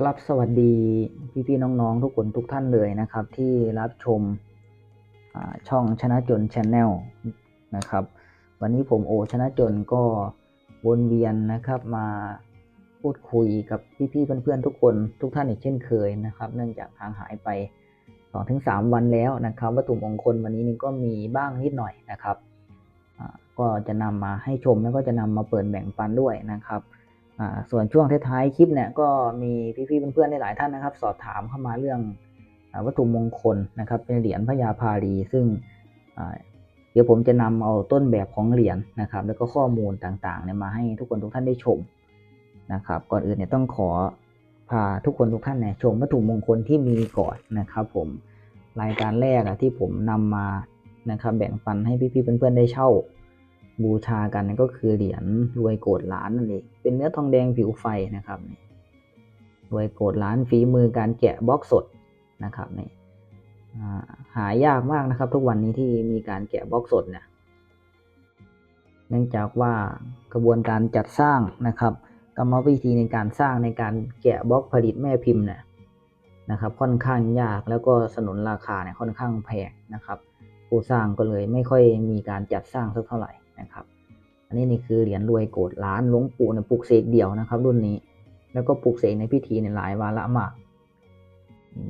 ครับสวัสดีพี่ๆน้องๆ ทุกคนทุกท่านเลยนะครับ ที่รับชมช่องชนะจนช n แนลนะครับ วันนี้ผมโอชนะจนก็วนเวียนนะครับมาพูดคุยกับพี่ๆเพื่อนๆทุกคนทุกท่านอีกเช่นเคยนะครับ เนื่องจากทางหายไป2-3วันแล้วนะครับ วัตถุมงคลวันนี้นี่ก็มีบ้างนิดหน่อยนะครับก็จะนำมาให้ชมแล้วก็จะนำมาเปิดแบ่งปันด้วยนะครับ ส่วนช่วงท้ายๆคลิปเนี่ยก็มีพี่ๆเพื่อนๆหลายท่านนะครับ สอบถามเข้ามาเรื่องอวัตถุมงคลนะครับ เป็นเหรียญพญาพาลีซึ่งเดี๋ยวผมจะนำเอาต้นแบบของเหรียญนะครับ แล้วก็ข้อมูลต่างๆเนี่ยมาให้ทุกคนทุกท่านได้ชมนะครับ ก่อนอื่นเนี่ยต้องขอพาทุกคนทุกท่านเนี่ยชมวัตถุมงคลที่มีก่อนนะครับ ผมรายการแรกอะที่ผมนำมานะครับแบ่งปันให้พี่ๆเพื่อนๆได้เช่า บูชากันก็คือเหรียญรวยโกดล้านนั่นเอง เป็นเนื้อทองแดงผิวไฟนะครับรวยโกดล้านฝีมือการแกะบล็อกสดนะครับนี่หายากมากนะครับ ทุกวันนี้ที่มีการแกะบล็อกสดเนี่ย เนื่องจากว่ากระบวนการจัดสร้างนะครับกรรมวิธีในการสร้างในการแกะบล็อกผลิตแม่พิมพ์เนี่ยนะครับ ค่อนข้างยากแล้วก็สนุนราคาเนี่ยค่อนข้างแพงนะครับ ผู้สร้างก็เลยไม่ค่อยมีการจัดสร้างสักเท่าไหร่ นะครับ อันนี้นี่คือเหรียญรวยโกดล้านหลวงปู่เนี่ยปลูกเสกเดี่ยวนะครับ รุ่นนี้ แล้วก็ปลูกเสกในพิธีในยหลายวาระมาก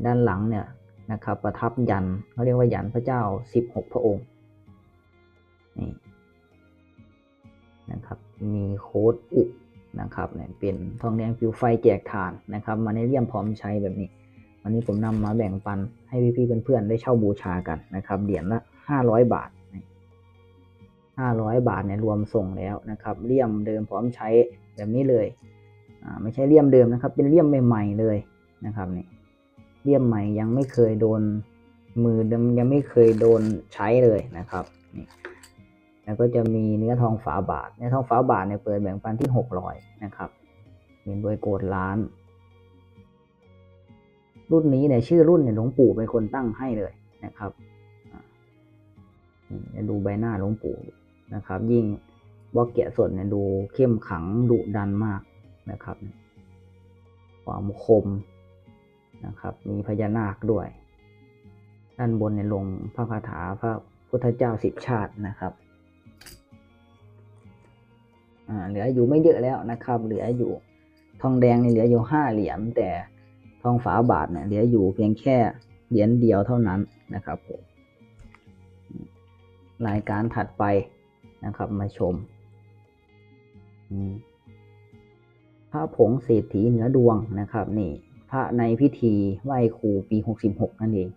ด้านหลังเนี่ยนะครับ ประทับยันเขาเรียกว่ายันพระเจ้าสิบหกพระองค์นี่นะครับมีโค้ดอุนะครับเนี่ยเป็นทองแดงฟิวไฟแจกทานนะครับมาในเลี่ยมพร้อมใช้แบบนี้ วันนี้ผมนำมาแบ่งปันให้พี่ๆเพื่อนๆได้เช่าบูชากันนะครับเหรียญละห้าร้อยบาท ห้าร้อยบาทเนี่ยรวมส่งแล้วนะครับเลี่ยมเดิมพร้อมใช้แบบนี้เลยอ่าไม่ใช่เลี่ยมเดิมนะครับ เป็นเลี่ยมใหม่ๆเลยนะครับนี่เลี่ยมใหม่ยังไม่เคยโดนมือเดิมยังไม่เคยโดนใช้เลยนะครับนี่แล้วก็จะมีเนื้อทองฝาบาทเนื้อทองฝาบาทเนี่ยเปิดแบ่งปันที่หกร้อยนะครับเป็นโดยโกดล้าน รุ่นนี้เนี่ยชื่อรุ่นเนี่ยหลวงปู่เป็นคนตั้งให้เลยนะครับนี่ดูใบหน้าหลวงปู่ นะครับ ยิ่งบล็อกเกะสดเนี่ยดูเข้มขังดุดันมากนะครับ ความคมนะครับ มีพญานาคด้วย ด้านบนเนี่ยลงพระคาถาพระพุทธเจ้าสิบชาตินะครับเหลืออยู่ไม่เยอะแล้วนะครับ เหลืออยู่ทองแดงเนี่ยเหลืออยู่ห้าเหรียญแต่ทองฝาบาทเนี่ยเหลืออยู่เพียงแค่เหรียญเดียวเท่านั้นนะครับผมรายการถัดไป นะครับ มาชมอืมพระผงเศรษฐีเหนือดวงนะครับนี่พระในพิธีไหว้ครูปีหกสิบหกนั่นเอง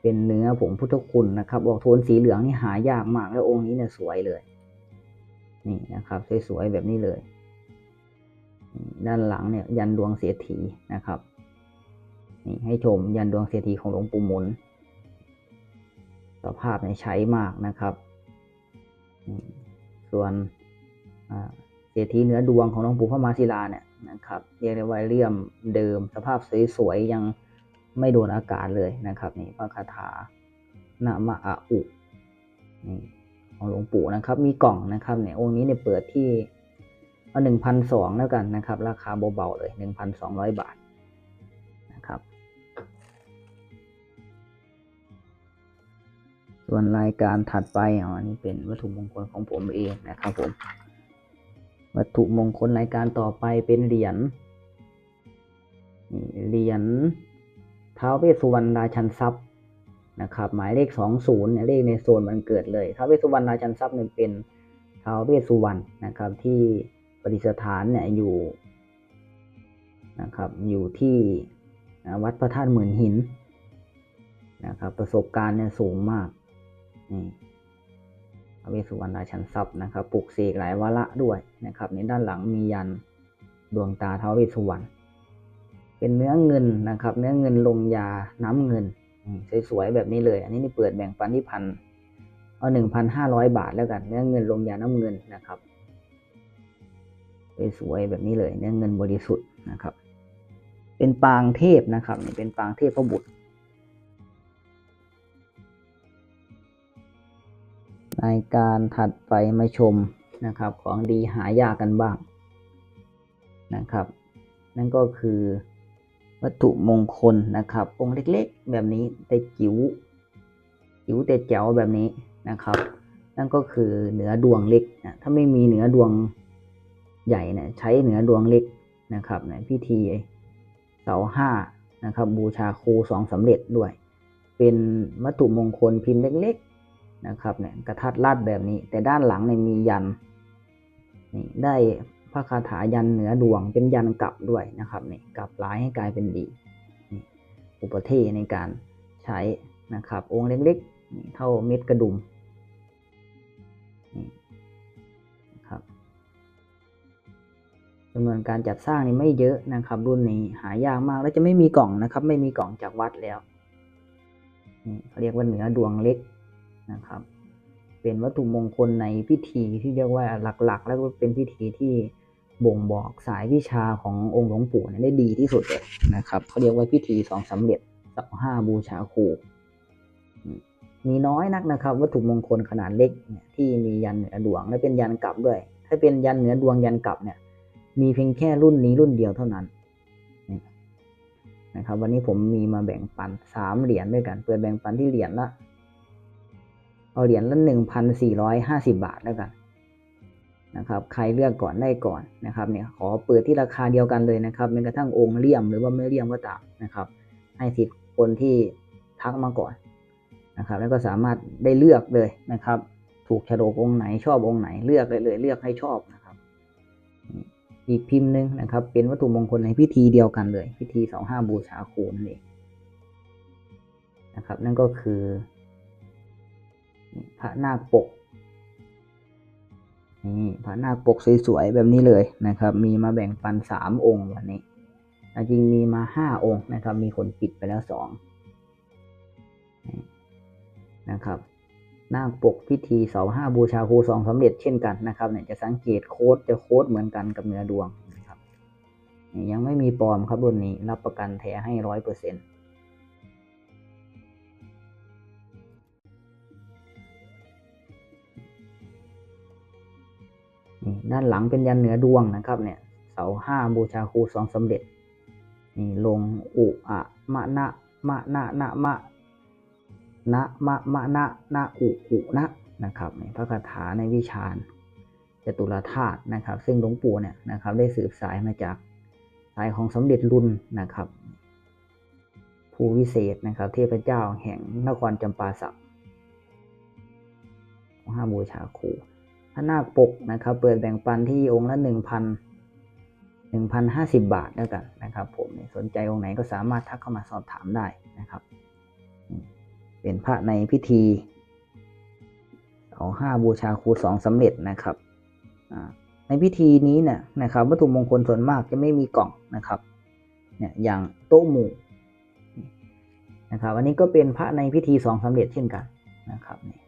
เป็นเนื้อผงพุทธคุณนะครับ ออกโทนสีเหลืองนี่หายากมากแล้วองค์นี้เนี่ยสวยเลย นี่นะครับสวยๆแบบนี้เลย ด้านหลังเนี่ยยันดวงเศรษฐีนะครับนี่ให้ชมยันดวงเศรษฐีของหลวงปู่หมุนสภาพเนี่ยใช้มากนะครับ ส่วนเศรษฐีเหนือดวงของหลวงปู่พระมาศิลาเนี่ยนะครับเรียกได้ว่าเลี่ยมเดิม สภาพสวยๆยังไม่โดนอากาศเลยนะครับนี่พระคาถานะมะอะอุนี่ของหลวงปู่นะครับ มีกล่องนะครับเนี่ยองค์นี้เนี่ยเปิดที่เอาหนึ่งพันสองแล้วกันนะครับ ราคาเบาๆเลยหนึ่งพันสองร้อยบาท ส่วนรายการถัดไปอ๋อนนี้เป็นวัตถุมงคลของผมเองนะครับผม วัตถุมงคลรายการต่อไปเป็นเหรียญนี่เหรียญท้าวเวสสุวรรณราชันทรัพย์นะครับ หมายเลขสองศูนย์เนี่ยเลขในโซนมันเกิดเลยท้าวเวสสุวรรณราชันทรัพย์เนี่ยเป็นท้าวเวสสุวรรณนะครับ ที่ประดิษฐานเนี่ยอยู่นะครับอยู่ที่วัดพระธาตุหมื่นหินนะครับประสบการณ์เนี่ยสูงมาก นี่ท้าวเวสสุวรรณราชันทรัพย์นะครับปลุกเสกหลายวาระด้วยนะครับ ในด้านหลังมียันดวงตาท้าวเวสสุวรรณเป็นเนื้อเงินนะครับ เนื้อเงินลงยาน้ำเงินสวยๆแบบนี้เลย อันนี้นี่เปิดแบ่งปันที่พันเอาหนึ่งพันห้าร้อยบาทแล้วกัน เนื้อเงินลงยาน้ำเงินนะครับสวยๆแบบนี้เลย เนื้อเงินบริสุทธิ์นะครับ เป็นปางเทพนะครับ เป็นปางเทพพระบุตร รายการถัดไปมาชมนะครับของดีหายากกันบ้างนะครับ นั่นก็คือวัตถุมงคลนะครับองค์เล็กๆ แบบนี้แต่จิ๋วจิ๋วแต่แจ๋วแบบนี้นะครับ นั่นก็คือเหนือดวงเล็กนะถ้าไม่มีเหนือดวงใหญ่เนี่ยใช้เหนือดวงเล็กนะครับในพิธีเสาห้านะครับบูชาครูสองสำเร็จด้วย เป็นวัตถุมงคลพิมพ์เล็กๆ นะครับเนี่ยกระทัดรัดแบบนี้ แต่ด้านหลังเนี่ยมียันนี่ได้พระคาถายันเหนือดวงเป็นยันกลับด้วยนะครับนี่กลับร้ายให้กลายเป็นดีนี่อุปเทในการใช้นะครับ องค์เล็กๆนี่เท่าเม็ดกระดุมนี่นะครับจำนวนการจัดสร้างนี่ไม่เยอะนะครับ รุ่นนี้หายากมากแล้วจะไม่มีกล่องนะครับ ไม่มีกล่องจากวัดแล้วนี่เรียกว่าเหนือดวงเล็ก นะครับ เป็นวัตถุมงคลในพิธีที่เรียกว่าหลักๆ แล้วก็เป็นพิธีที่บ่งบอกสายวิชาขององค์หลวงปู่ได้ดีที่สุดเลยนะครับเขาเรียกว่าพิธีสองสำเร็จเสาห้าบูชาครูมีน้อยนักนะครับ วัตถุมงคลขนาดเล็กเนี่ยที่มียันเหนือดวงและเป็นยันกลับด้วย ถ้าเป็นยันเหนือดวงยันกลับเนี่ย มีเพียงแค่รุ่นนี้รุ่นเดียวเท่านั้นนะครับ วันนี้ผมมีมาแบ่งปันสามเหรียญด้วยกัน เปิดแบ่งปันที่เหรียญละ เอาเหรียญละหนึ่งพันสี่ร้อยห้าสิบาทแล้วกันนะครับ ใครเลือกก่อนได้ก่อนนะครับ เนี่ยขอเปิดที่ราคาเดียวกันเลยนะครับแม้กระทั่งองค์เลี่ยมหรือว่าไม่เลี่ยมก็ตามนะครับ ให้สิทธิ์คนที่ทักมาก่อนนะครับ แล้วก็สามารถได้เลือกเลยนะครับ ถูกฉลกองค์ไหนชอบองค์ไหนเลือกเลยเลยเลือกให้ชอบนะครับ อีกพิมพ์หนึ่งนะครับ เป็นวัตถุมงคลในพิธีเดียวกันเลย พิธีสองห้าบูชาครูนั่นเองนะครับ นั่นก็คือ พระนาคปกนี่พระนาคปกสวยๆแบบนี้เลยนะครับ มีมาแบ่งปันสามองค์วันนี้แต่จริงมีมาห้าองค์นะครับ มีคนปิดไปแล้วสองนะครับนาคปกพิธีเสาห้าบูชาครูสองสำเร็จเช่นกันนะครับเนี่ยจะสังเกตโค้ดจะโค้ดเหมือนกันกับเนื้อดวงนะครับนี่ยังไม่มีปลอมครับรุ่นนี้รับประกันแท้ให้ร้อยเปอร์เซ็นต์ ด้านหลังเป็นยันเหนือดวงนะครับเนี่ยเสาห้าบูชาครูสองสำเร็จนี่ลงอุอะมะนะมะนะนะมะนะมะมะนะนะอุอุนะนะครับในพระคาถาในวิชาญจตุรธาตุนะครับ ซึ่งหลวงปู่เนี่ยนะครับได้สืบสายมาจากสายของสมเด็จรุ่นนะครับผู้วิเศษนะครับ เทพเจ้าแห่งนครจำปาสักห้าบูชาครู พระนาคปกนะครับ เปิดแบ่งปันที่องค์ละหนึ่งพันหนึ่งพันห้าสิบบาทแล้วกันนะครับผมสนใจองค์ไหนก็สามารถทักเข้ามาสอบถามได้นะครับ เป็นพระในพิธีเอาห้าบูชาครูสองสำเร็จนะครับในพิธีนี้นี่ยนะครับวัตถุมงคลส่วนมากจะไม่มีกล่องนะครับเนี่ยอย่างโต๊ะหมู่นะครับอันนี้ก็เป็นพระในพิธีสองสำเร็จเช่นกันนะครับนี่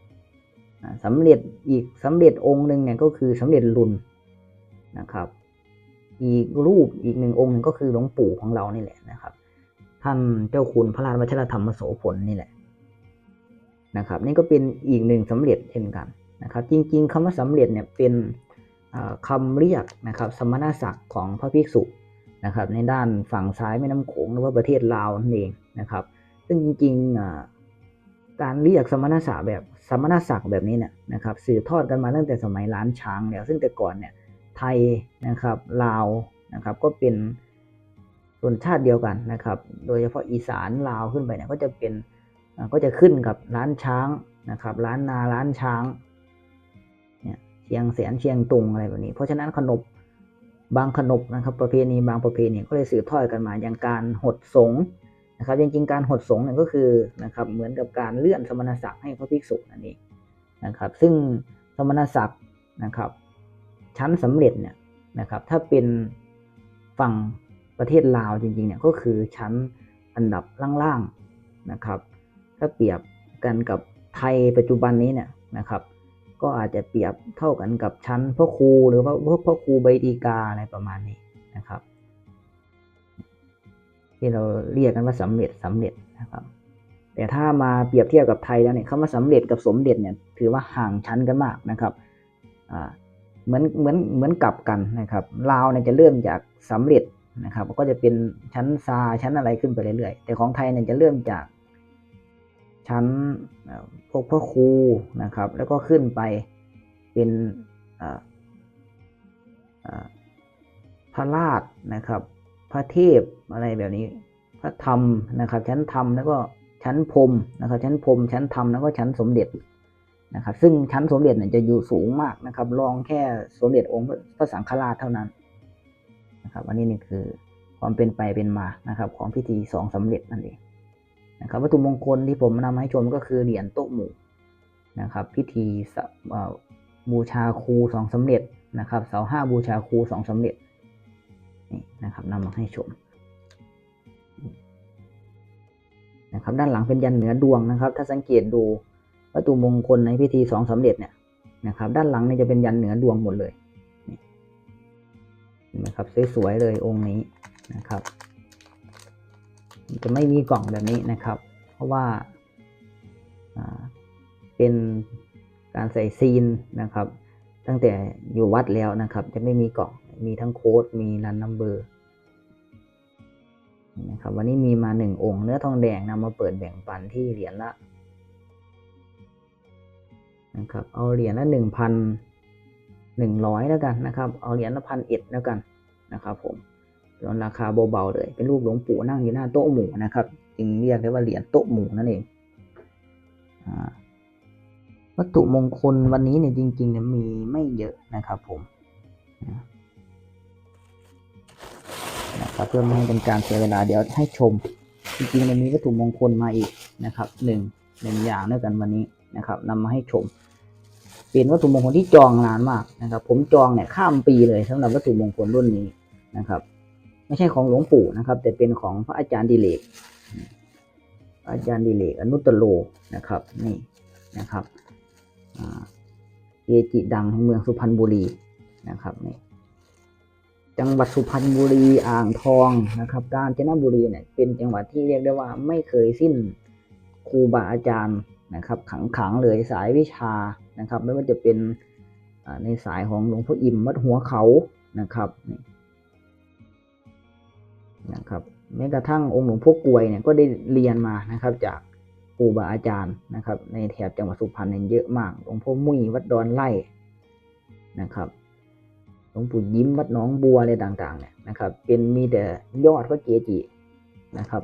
สำเร็จอีกสำเร็จองค์หนึ่งเนี่ยก็คือสำเร็จรุนนะครับ อีกรูปอีกหนึ่งองค์หนึ่งก็คือหลวงปู่ของเรานี่แหละนะครับ ท่านเจ้าคุณพระราชวัชรธรรมโสพลนี่แหละนะครับ นี่ก็เป็นอีกหนึ่งสำเร็จเช่นกันนะครับ จริง ๆคำว่าสำเร็จเนี่ยเป็นคำเรียกนะครับ สมณศักดิ์ของพระภิกษุนะครับ ในด้านฝั่งซ้ายแม่น้ำโขงหรือว่าประเทศลาวนั่นเองนะครับ ซึ่งจริงๆ การเรียกสมณศักดิ์แบบสมณศักดิ์แบบนี้เนี่ยนะครับสืบทอดกันมาตั้งแต่สมัยล้านช้างแล้วซึ่งแต่ก่อนเนี่ยไทยนะครับลาวนะครับก็เป็นชนชาติเดียวกันนะครับ โดยเฉพาะอีสานลาวขึ้นไปเนี่ยก็จะเป็นก็จะขึ้นกับร้านช้างนะครับร้านนาร้านช้างเนี่ยเชียงแสนเชียงตุงอะไรแบบนี้ เพราะฉะนั้นขนบบางขนบนะครับประเพณีบางประเพณีก็เลยสืบทอดกันมาอย่างการหดสง นะครับจริงๆการหดสงเนี่ยก็คือนะครับเหมือนกับการเลื่อนสมณศักดิ์ให้พระภิกษุนั่นเองนะครับ ซึ่งสมณศักดิ์นะครับ ชั้นสำเร็จเนี่ยนะครับ ถ้าเป็นฝั่งประเทศลาวจริงๆเนี่ยก็คือชั้นอันดับล่างๆนะครับ ถ้าเปรียบกันกับไทยปัจจุบันนี้เนี่ยนะครับ ก็อาจจะเปรียบเท่ากันกับชั้นพ่อครูหรือว่าพ่อครูใบดีกาอะไรประมาณนี้นะครับ ที่เราเรียกกันว่าสำเร็จสำเร็จนะครับ แต่ถ้ามาเปรียบเทียบกับไทยแล้วเนี่ยคำว่าสำเร็จกับสมเด็จเนี่ยถือว่าห่างชั้นกันมากนะครับอ่าเหมือนเหมือนเหมือนกลับกันนะครับลาวเนี่ยจะเริ่มจากสำเร็จนะครับ ก็จะเป็นชั้นซาชั้นอะไรขึ้นไปเรื่อยๆแต่ของไทยเนี่ยจะเริ่มจากชั้นพวกพระครูนะครับ แล้วก็ขึ้นไปเป็นพระราชนะครับ พระเทพอะไรแบบนี้ พระธรรมนะครับ ชั้นธรรมแล้วก็ชั้นพรมนะครับ ชั้นพรมชั้นธรรมแล้วก็ชั้นสมเด็จนะครับ ซึ่งชั้นสมเด็จเนี่ยจะอยู่สูงมากนะครับรองแค่สมเด็จองค์พระสังฆราชเท่านั้นนะครับ อันนี้นี่คือความเป็นไปเป็นมานะครับ ของพิธีสองสำเร็จนั่นเองนะครับวัตถุมงคลที่ผมนำมาให้ชมก็คือเหรียญโต๊ะหมู่นะครับ พิธีบูชาครูสองสำเร็จนะครับ เสาห้าบูชาครูสองสำเร็จ นี่นะครับนำมาให้ชมนะครับด้านหลังเป็นยันเหนือดวงนะครับ ถ้าสังเกตดูวัตถุมงคลในพิธีสองสำเร็จเนี่ยนะครับด้านหลังเนี่ยจะเป็นยันเหนือดวงหมดเลยนี่เห็นไหมครับสวยๆเลยองค์นี้นะครับ จะไม่มีกล่องแบบนี้นะครับ เพราะว่าเป็นการใส่ซีนนะครับ ตั้งแต่อยู่วัดแล้วนะครับ จะไม่มีกล่อง มีทั้งโค้ดมีรันนัมเบอร์นะครับวันนี้มีมาหนึ่งองค์เนื้อทองแดงนำมาเปิดแบ่งปันที่เหรียญละนะครับเอาเหรียญละหนึ่งพันหนึ่งร้อยแล้วกันนะครับ เอาเหรียญละพันเอ็ดแล้วกันนะครับผมส่วนราคาเบาๆเลย เป็นรูปหลวงปู่นั่งอยู่หน้าโต๊ะหมู่นะครับจึงเรียกได้ว่าเหรียญโต๊ะหมู่นั่นเองอวัตถุมงคลวันนี้เนี่ยจริงๆเนี่ยมีไม่เยอะนะครับผม ครับเพื่อไม่ให้เป็นการเสียเวลาเดี๋ยวให้ชม จริงๆมันมีวัตถุมงคลมาอีกนะครับหนึ่งหนึ่งอย่างด้วยกันวันนี้นะครับนำมาให้ชม เป็นวัตถุมงคลที่จองนานมากนะครับ ผมจองเนี่ยข้ามปีเลยสำหรับวัตถุมงคลรุ่นนี้นะครับ ไม่ใช่ของหลวงปู่นะครับ แต่เป็นของพระอาจารย์ดิเลกอาจารย์ดิเลกอนุตตโลนะครับนี่นะครับอ่าเกจิดังแห่งเมืองสุพรรณบุรีนะครับนี่ จังหวัดสุพรรณบุรีอ่างทองนะครับ กาญจนบุรีเนี่ยเป็นจังหวัดที่เรียกได้ว่าไม่เคยสิ้นครูบาอาจารย์นะครับขังขังๆเลยสายวิชานะครับ ไม่ว่าจะเป็นในสายของหลวงพ่ออิ่มวัดหัวเขานะครับนะครับแม้กระทั่งองค์หลวงพ่อกวยเนี่ยก็ได้เรียนมานะครับจากครูบาอาจารย์นะครับ ในแถบจังหวัดสุพรรณเนี่ยเยอะมากหลวงพ่อมุ้ยวัดดอนไร่นะครับ ลวงปู่ยิ้มวัดหนองบัวอะไรต่าง ๆ เนี่ยนะครับ เป็นมีแต่ยอดพระเกจินะครับ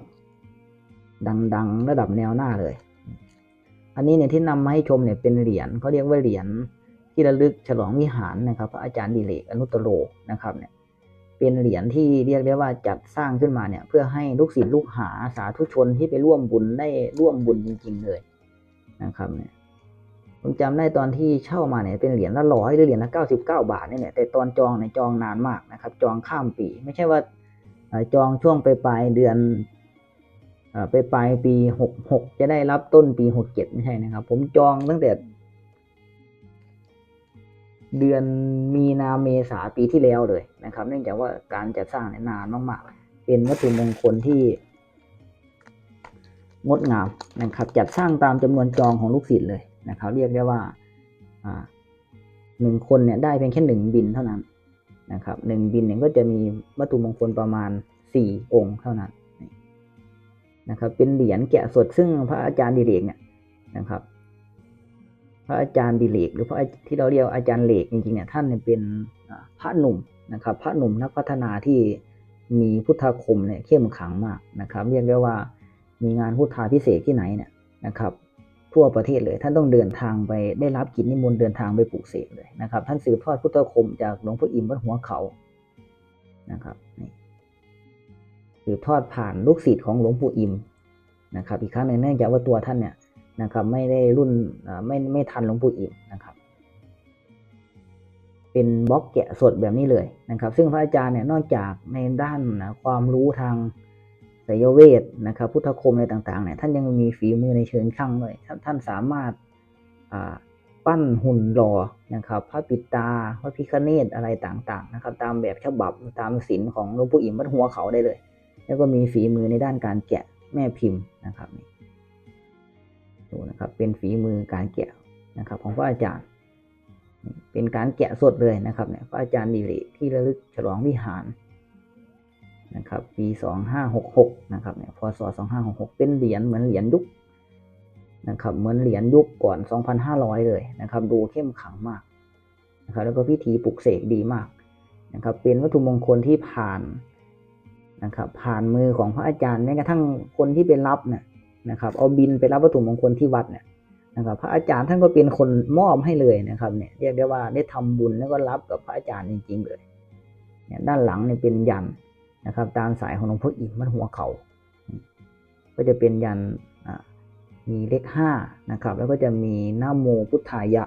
ดังๆ ระดับแนวหน้าเลย อันนี้เนี่ยที่นำมาให้ชมเนี่ยเป็นเหรียญเขาเรียกว่าเหรียญที่ระลึกฉลองวิหารนะครับ พระอาจารย์ดิเลกอนุตตโรนะครับเนี่ยเป็นเหรียญที่เรียกได้ว่าจัดสร้างขึ้นมาเนี่ยเพื่อให้ลูกศิษย์ลูกหาสาธุชนที่ไปร่วมบุญได้ร่วมบุญจริง ๆ เลยนะครับเนี่ย ผมจำได้ตอนที่เช่ามาเนี่ยเป็นเหรียญละร้อยหรือเหรียญละเก้าสิบเก้าบาทเนี่ยแหละแต่ตอนจองเนี่ยจองนานมากนะครับ จองข้ามปี ไม่ใช่ว่าจองช่วงไปปลายเดือนอไปปลายปีหกหกจะได้รับต้นปีหกเจ็ดไม่ใช่นะครับ ผมจองตั้งแต่ เดือนมีนาเมษาปีที่แล้วเลยนะครับ เนื่องจากว่าการจัดสร้างเนี่ยนานมากๆ เป็นวัตถุมงคลที่งดงามนะครับ จัดสร้างตามจำนวนจองของลูกศิษย์เลย นะครับเรียกได้ว่าหนึ่งคนเนี่ยได้เพียงแค่หนึ่งบินเท่านั้นนะครับหนึ่งบินเนี่ยก็จะมีวัตถุมงคลประมาณสี่องค์เท่านั้นนะครับเป็นเหรียญแกะสดซึ่งพระอาจารย์ดิเรกเนี่ยนะครับ พระอาจารย์ดิเรกหรือพระที่เราเรียกอาจารย์เหลกจริงๆเนี่ยท่านเนี่ยเป็นพระหนุ่มนะครับ พระหนุ่มนักพัฒนาที่มีพุทธคมเนี่ยเข้มขังมากนะครับ เรียกได้ว่ามีงานพุทธาพิเศษที่ไหนเนี่ยนะครับ ทั่วประเทศเลย ท่านต้องเดินทางไปได้รับกิจนิมนต์เดินทางไปปลูกเสกเลยนะครับ ท่านสืบทอดพุทธคมจากหลวงพ่ออิมวัดหัวเขานะครับสืบทอดผ่านลูกศิษย์ของหลวงปู่อิมนะครับ อีกครั้งหนึ่งเนื่องจากว่าตัวท่านเนี่ยนะครับไม่ได้รุ่นไม่ไม่ทันหลวงปู่อิมนะครับ เป็นบล็อกแกะสดแบบนี้เลยนะครับ ซึ่งพระอาจารย์เนี่ยนอกจากในด้านนะความรู้ทาง ไสยเวทนะครับ พุทธคมอะไรต่างๆเนี่ยท่านยังมีฝีมือในเชิงช่างด้วยท่านท่านสามารถาปั้นหุ่นหล่อนะครับพระปิดตาพระพิฆเนศอะไรต่างๆนะครับ ตามแบบฉบับตามศิลป์ของหลวงปู่อิ่มวัดหัวเขาได้เลย แล้วก็มีฝีมือในด้านการแกะแม่พิมพ์นะครับนี่ดูนะครับเป็นฝีมือการแกะนะครับ ของพระอาจารย์ เป็นการแกะสดเลยนะครับเนี่ยพระอาจารย์ดิรกที่ระลึกฉลองวิหาร นะครับปีสองห้าหกหกนะครับเนี่ยพศสองห้าหกหกเป็นเหรียญเหมือนเหรียญยุคนะครับเหมือนเหรียญยุคก่อนสองพันห้าร้อยเลยนะครับดูเข้มขังมากนะครับแล้วก็พิธีปลุกเสกดีมากนะครับเป็นวัตถุมงคลที่ผ่านนะครับผ่านมือของพระอาจารย์แม้กระทั่งคนที่เป็นรับเนี่ยนะครับเอาบินไปรับวัตถุมงคลที่วัดเนี่ยนะครับพระอาจารย์ท่านก็เป็นคนมอบให้เลยนะครับเนี่ยเรียกได้ว่าได้ทำบุญแล้วก็รับกับพระอาจารย์จริงๆเลยเนี่ยด้านหลังเนี่ยเป็นยัน นะครับ ตามสายของหลวงพ่ออิมมัดหัวเขา ก็จะเป็นยันมีเลขห้านะครับ แล้วก็จะมีหน้าโมพุทธายะ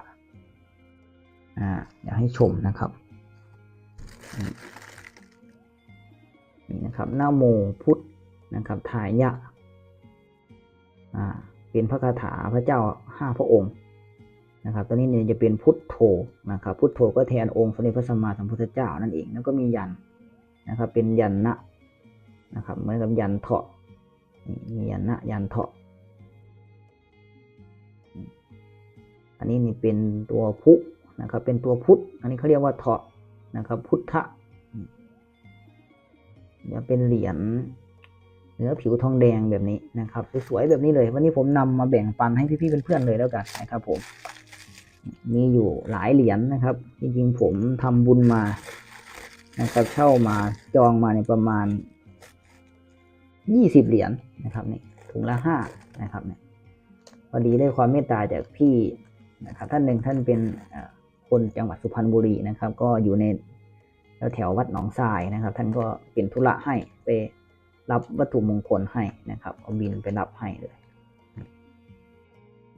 อ่าอยากให้ชมนะครับนี่นะครับหน้าโมพุทธนะครับทายะอ่าเป็นพระคาถาพระเจ้าห้าพระองค์นะครับตัวนี้เนี่ยจะเป็นพุทโธนะครับ พุทโธก็แทนองค์สมเด็จพระสัมมาสัมพุทธเจ้านั่นเอง แล้วก็มียัน นะครับ เป็นยันนะนะครับเหมือนกับยันเถาะนี่ยันนะยันเถาะอันนี้นี่เป็นตัวพุนะครับ เป็นตัวพุทธอันนี้เขาเรียกว่าเถาะนะครับ พุทธะจะเป็นเหรียญเนื้อผิวทองแดงแบบนี้นะครับสวยๆแบบนี้เลย วันนี้ผมนำมาแบ่งปันให้พี่ๆเพื่อนๆเลยแล้วกันนะครับผมมีอยู่หลายเหรียญนะครับ จริงๆผมทำบุญมา นะครับเช่ามาจองมาในประมาณยี่สิบเหรียญนะครับนี่ถุงละห้านะครับเนี่ยพอดีได้ความเมตตาจากพี่นะครับท่านหนึ่งท่านเป็นคนจังหวัดสุพรรณบุรีนะครับ ก็อยู่ในแถววัดหนองทรายนะครับ ท่านก็เป็นธุระให้ไปรับวัตถุมงคลให้นะครับเอาบินไปรับให้เลย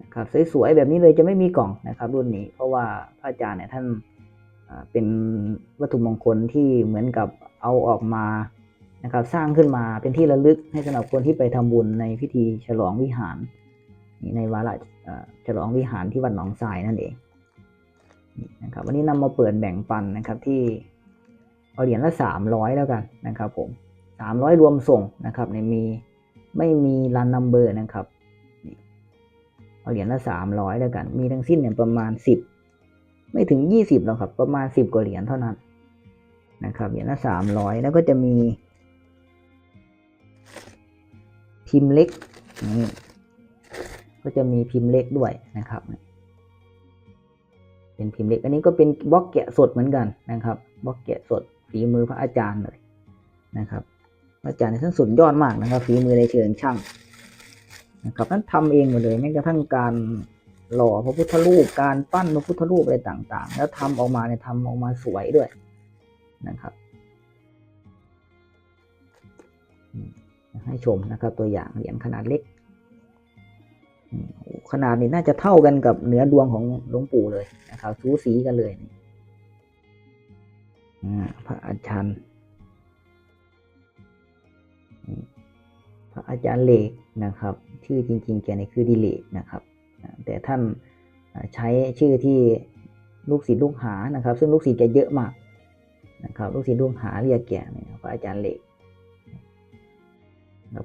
นะครับสวยๆแบบนี้เลยจะไม่มีกล่องนะครับ รุ่นนี้เพราะว่าพระอาจารย์เนี่ยท่าน เป็นวัตถุมงคลที่เหมือนกับเอาออกมานะครับสร้างขึ้นมาเป็นที่ระลึกให้สำหรับคนที่ไปทำบุญในพิธีฉลองวิหารนี่ในวาระฉลองวิหารที่วัดหนองทรายนั่นเองนะครับวันนี้นำมาเปิดแบ่งปันนะครับที่เอาเหรียญละสามร้อยแล้วกันนะครับผมสามร้อยรวมส่งนะครับในมีไม่มีรันนัมเบอร์นะครับเอาเหรียญละสามร้อยแล้วกัน มีทั้งสิ้นเนี่ยประมาณสิบ ไม่ถึงยี่สิบหรอกครับ ประมาณสิบกว่าเหรียญเท่านั้นนะครับเหรียญละสามร้อยแล้วก็จะมี พิมพ์เล็กนี่ก็จะมีพิมพ์เล็กด้วยนะครับ เป็นพิมพ์เล็ก อันนี้ก็เป็นบล็อกแกะสดเหมือนกันนะครับบล็อกแกะสดฝีมือพระอาจารย์เลยนะครับอาจารย์ท่านสุดยอดมากนะครับฝีมือในเชิงช่างนะครับท่านทำเองหมดเลยแม้กระทั่งการ หล่อพระพุทธรูปการปั้นพระพุทธรูปอะไรต่าง ๆ แล้วทำออกมาเนี่ยทำออกมาสวยด้วยนะครับ ให้ชมนะครับ ตัวอย่างเหรียญขนาดเล็กขนาดนี้น่าจะเท่ากันกับเนื้อดวงของหลวงปู่เลยนะครับสูสีกันเลยพระอาจารย์พระอาจารย์เหลกนะครับ ชื่อจริง ๆ แกเนี่ยคือดิเลกนะครับ แต่ท่านใช้ชื่อที่ลูกศิษย์ลูกหานะครับ ซึ่งลูกศิษย์แกเยอะมากนะครับลูกศิษย์ลูกหาเรียกแกเนี่ยพระอาจารย์เหล็ก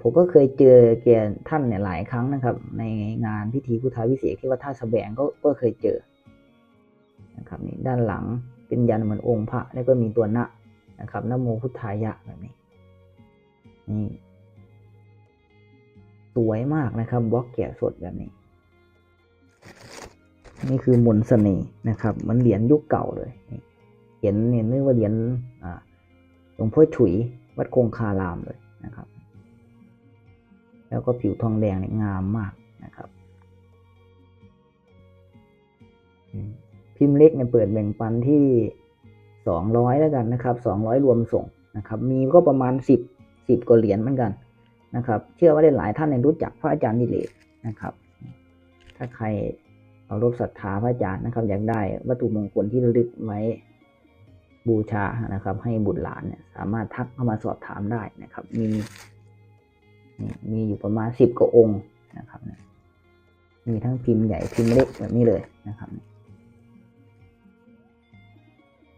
ผมก็เคยเจอแกท่านเนี่ยหลายครั้งนะครับ ในงานพิธีพุทธาวิเศษที่วัดท่าสะแบงก็ก็เคยเจอนะครับนี่ด้านหลังเป็นยันเหมือนองค์พระแล้วก็มีตัวนะนะครับนโมพุทธายะแบบนี้นี่สวยมากนะครับบล็อกแกะสดแบบนี้ นี่คือมนต์เสน่ห์นะครับ มันเหรียญยุคเก่าเลยนี่เห็นเนี่ยนึกว่าเหรียญหลวงพ่อฉุย วัดคงคารามเลยนะครับ แล้วก็ผิวทองแดงเนี่ยงามมากนะครับ พิมพ์เล็กเนี่ยเปิดแบ่งปันที่สองร้อยแล้วกันนะครับสองร้อยรวมส่งนะครับ มีก็ประมาณสิบสิบกว่าเหรียญเหมือนกันนะครับ เชื่อว่าหลายท่านเนี่ยรู้จักพระอาจารย์ดิเลกนะครับ ถ้าใคร เอารบศรัทธาพระอาจารย์นะครับ อยากได้วัตถุมงคลที่ระลึกไว้บูชานะครับ ให้บุตรหลานเนี่ยสามารถทักเข้ามาสอบถามได้นะครับ มีนี่มีอยู่ประมาณสิบกว่าองค์นะครับมีทั้งพิมพ์ใหญ่พิมพ์เล็กแบบนี้เลยนะครับ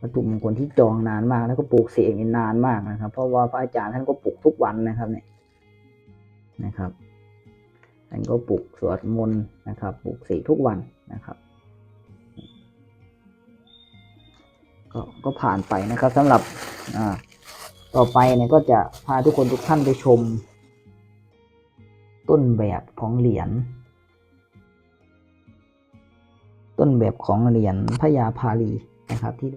วัตถุมงคลที่จองนานมากแล้วก็ปลูกเสกนี่นานมากนะครับ เพราะว่าพระอาจารย์ท่านก็ปลูกทุกวันนะครับเนี่ยนะครับท่านก็ปลุกสวดมนต์นะครับปลุกเสกทุกวัน นะครับก็ก็ผ่านไปนะครับสำหรับอ่าต่อไปเนี่ยก็จะพาทุกคนทุกท่านไปชม ต้นแบบของเหรียญต้นแบบของเหรียญพญาพาลีนะครับที่